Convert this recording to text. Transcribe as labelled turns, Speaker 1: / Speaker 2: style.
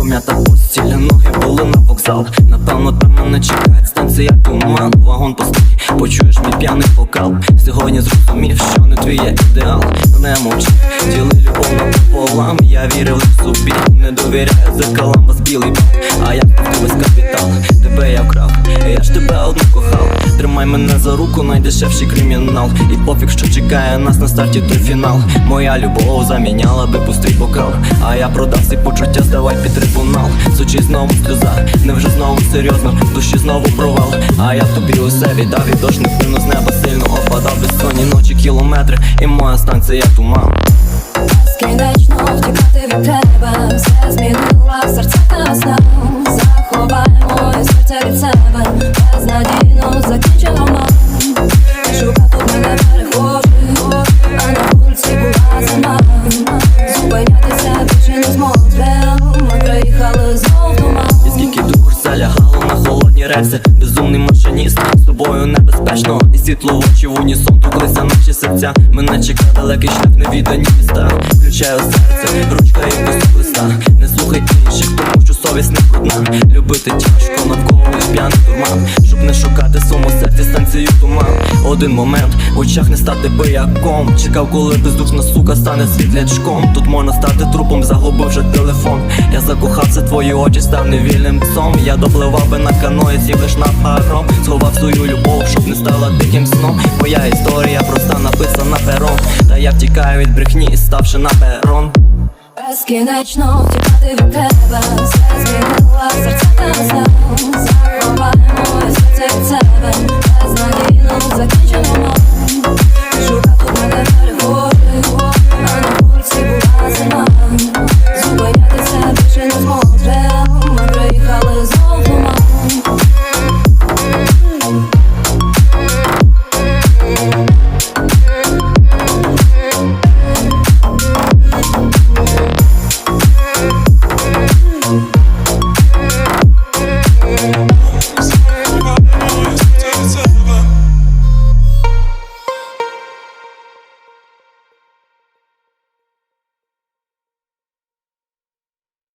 Speaker 1: пом'ята постіль, ноги були на вокзал. Напевно, там мене чекає станція туман, вагон пустий, почуєш мій п'яний вокал. Сьогодні зрозумів, що не твій є ідеал. Не мовчи, діли любов пополам. Я вірив лиш собі, не довіряю зеркалам, вас білий бал. А я весь капітал, тебе я вкрав, я ж тебе одну кохав. Тримай мене за руку, найдешевший кримінал. І пофіг, що чекає нас на старті той фінал. Моя любов заміняла би пустий бокал. А я продав всі почуття, здавай під трибунал. Сучі знову сльоза, невже знову серйозно, в душі знову провал. А я тобі усе віддав і дощ не вплинув з неба сильно опадав безсонні ночі, кілометри, і моя станція туман.
Speaker 2: Скінечно втікати від тебе, все змінила серце та на
Speaker 1: Безумний машиніст, з тобою небезпечно. І світло очі в унісон туклися наші серця. Мене чекає далекий шлях невідані міста. Включаю серце, ручка і без листа. Не слухай інших, тому що совість не брудна. Любити тяжко, Щоб не шукати суму серці станцію туман. Один момент, в очах не стати бияком Чекав, коли бездушна сука стане світлячком. Тут можна стати трупом, загубивши телефон. Я закохався, твої очі став невільним псом. Я допливав би на каної, сів лиш на паром. Сховав свою любов, щоб не стала диким сном. Моя історія проста написана пером. Та я втікаю від брехні, ставши на перон.
Speaker 2: Безкінечно втікати від тебе, все змінила серце та